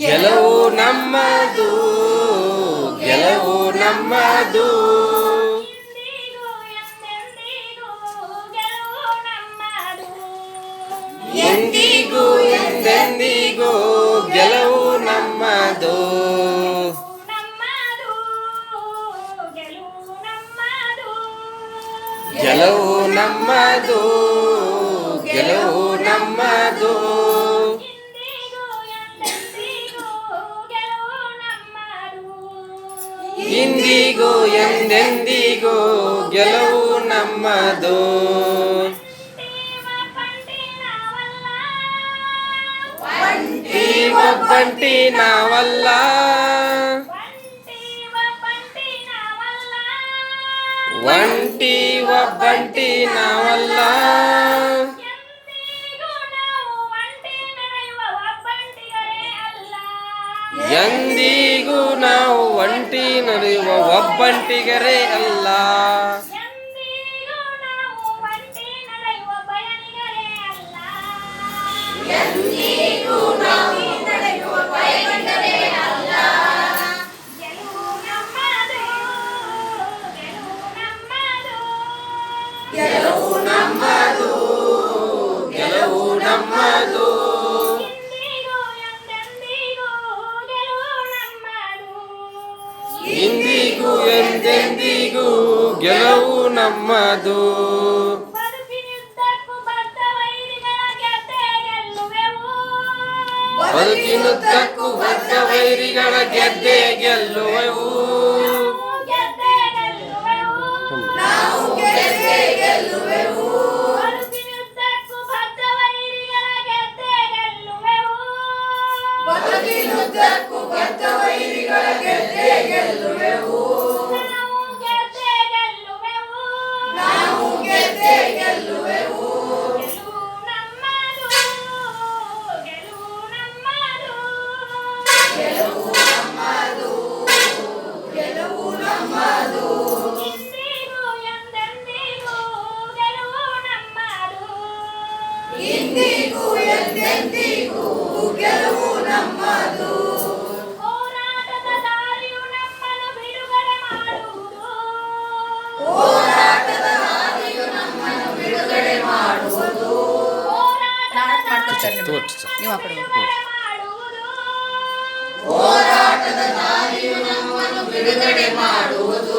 ಗೆಲುವು ನಮ್ಮದು ಗೆಲುವು ನಮ್ಮದು ಎಂದಿಗೂ ಎಂದೆಂದಿಗೂ ಗೆಲುವು ನಮ್ಮದು ಗೆಲುವು ನಮ್ಮದು ಇಂದಿಗೂ ಎಂದೆಂದಿಗೂ ಗೆಲುವು ನಮ್ಮದು. ಈ ಒಬ್ಬಂಟಿ ನಾವಲ್ಲ ಒಂಟಿ ಒಬ್ಬಂಟಿ ನಾವಲ್ಲ ಎಂದಿಗೂ ನಾವು ಒಂಟಿ ನಡೆಯುವ ಒಬ್ಬಂಟಿಗರೇ ಅಲ್ಲ. ಗೆಲುವು ನಮ್ಮದು ಇಂದಿಗೂ ಎಂದೆಂದಿಗೂ ಗೆಲುವು ನಮ್ಮದು. ಬದುಕಿನುದ್ದಕ್ಕೂ ಬದ್ಧ ವೈರಿಗಳ ಗೆದ್ದೆ ಗೆಲ್ಲುವೆವು ನೀವು ಆ ಕಡೆ ಹೋಗಿ. ಬಿಡುಗಡೆ ಮಾಡುವುದು. ಹೋರಾಟದ ದಾರಿಯು ನಮ್ಮನ್ನು ಬಿಡುಗಡೆ ಮಾಡುವುದು.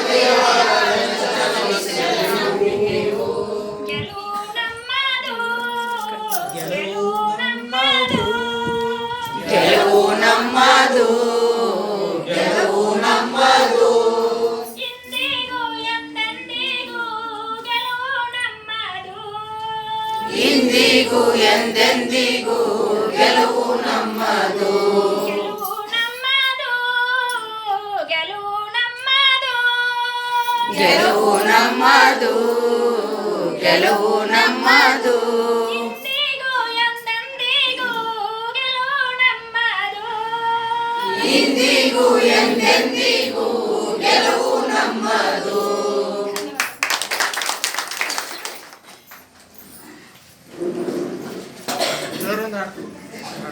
ಎಂದೆಂದಿಗೂ ಗೆಲುವು ನಮ್ಮದು ಗೆಲುವು ನಮ್ಮದು ಗೆಲುವು ನಮ್ಮದು ಗೆಲುವು ನಮ್ಮದು ಗೆಲುವು ನಮ್ಮದು ಇಂದಿಗೂ ಎಂದೆಂದಿಗೂ